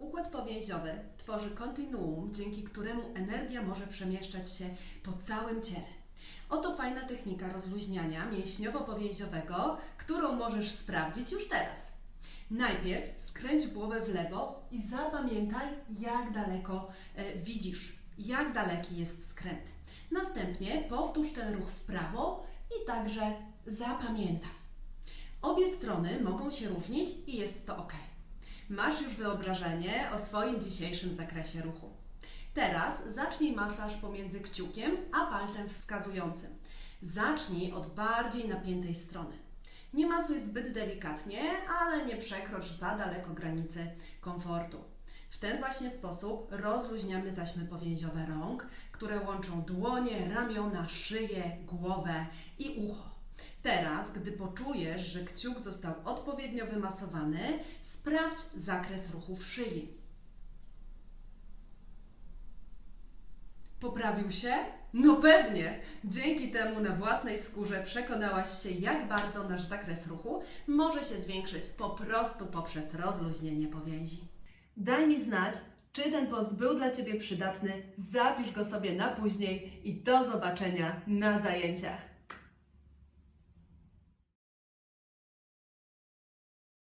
Układ powięziowy tworzy kontinuum, dzięki któremu energia może przemieszczać się po całym ciele. Oto fajna technika rozluźniania mięśniowo-powięziowego, którą możesz sprawdzić już teraz. Najpierw skręć głowę w lewo i zapamiętaj, jak daleko e, widzisz, jak daleki jest skręt. Następnie powtórz ten ruch w prawo i także zapamiętaj. Obie strony mogą się różnić i jest to ok. Masz już wyobrażenie o swoim dzisiejszym zakresie ruchu. Teraz zacznij masaż pomiędzy kciukiem a palcem wskazującym. Zacznij od bardziej napiętej strony. Nie masuj zbyt delikatnie, ale nie przekrocz za daleko granicy komfortu. W ten właśnie sposób rozluźniamy taśmy powięziowe rąk, które łączą dłonie, ramiona, szyję, głowę i ucho. Teraz, gdy poczujesz, że kciuk został odpowiednio wymasowany, sprawdź zakres ruchów szyi. Poprawił się? No pewnie! Dzięki temu na własnej skórze przekonałaś się, jak bardzo nasz zakres ruchu może się zwiększyć po prostu poprzez rozluźnienie powięzi. Daj mi znać, czy ten post był dla Ciebie przydatny. Zapisz go sobie na później i do zobaczenia na zajęciach.